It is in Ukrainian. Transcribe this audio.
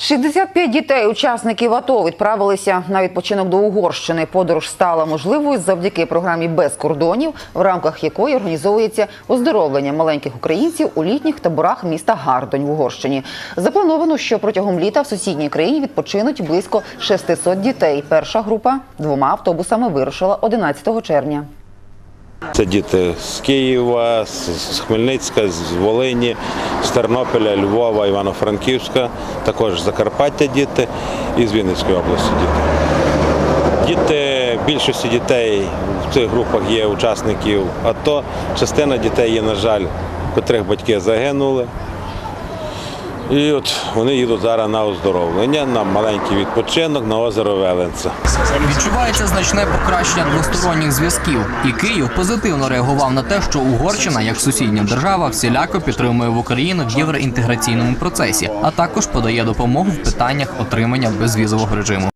65 дітей, учасників АТО, відправилися на відпочинок до Угорщини. Подорож стала можливою завдяки програмі без кордонів, в рамках якої організовується оздоровлення маленьких українців у літніх таборах міста Гардонь в Угорщині. Заплановано, що протягом літа в сусідній країні відпочинуть близько 600 дітей. Перша група двома автобусами вирушила 11 червня. Це діти з Києва, з Хмельницька, з Волині, з Тернополя, Львова, Івано-Франківська, також Закарпаття діти і з Вінницької області діти. Діти, більшості дітей в цих групах є учасників АТО. Частина дітей є, на жаль, котрих батьки загинули. І от вони їдуть зараз на оздоровлення, на маленький відпочинок на озеро Веленце. Відчувається значне покращення двосторонніх зв'язків, і Київ позитивно реагував на те, що Угорщина, як сусідня держава, всіляко підтримує в Україну в євроінтеграційному процесі, а також подає допомогу в питаннях отримання безвізового режиму.